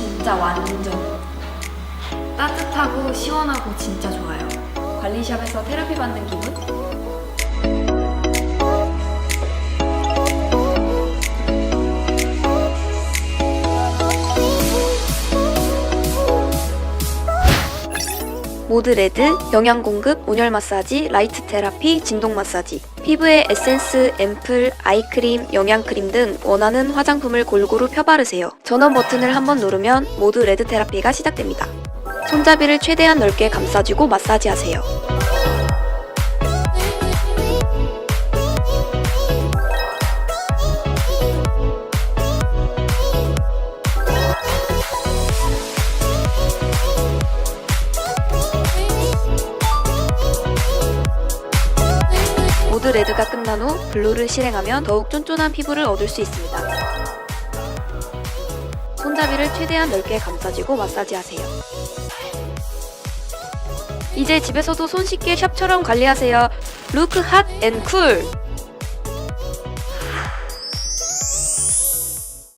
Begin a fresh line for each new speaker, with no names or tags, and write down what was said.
진짜 완전 따뜻하고 시원하고 진짜 좋아요. 관리샵에서 테라피 받는 기분?
모드 레드, 영양 공급, 온열 마사지, 라이트 테라피, 진동 마사지, 피부에 에센스, 앰플, 아이크림, 영양크림 등 원하는 화장품을 골고루 펴바르세요. 전원 버튼을 한번 누르면 모드 레드 테라피가 시작됩니다. 손잡이를 최대한 넓게 감싸주고 마사지하세요. 모드 레드가 끝난 후 블루를 실행하면 더욱 쫀쫀한 피부를 얻을 수 있습니다. 손잡이를 최대한 넓게 감싸주고 마사지하세요. 이제 집에서도 손쉽게 샵처럼 관리하세요. 루크 핫 앤 쿨!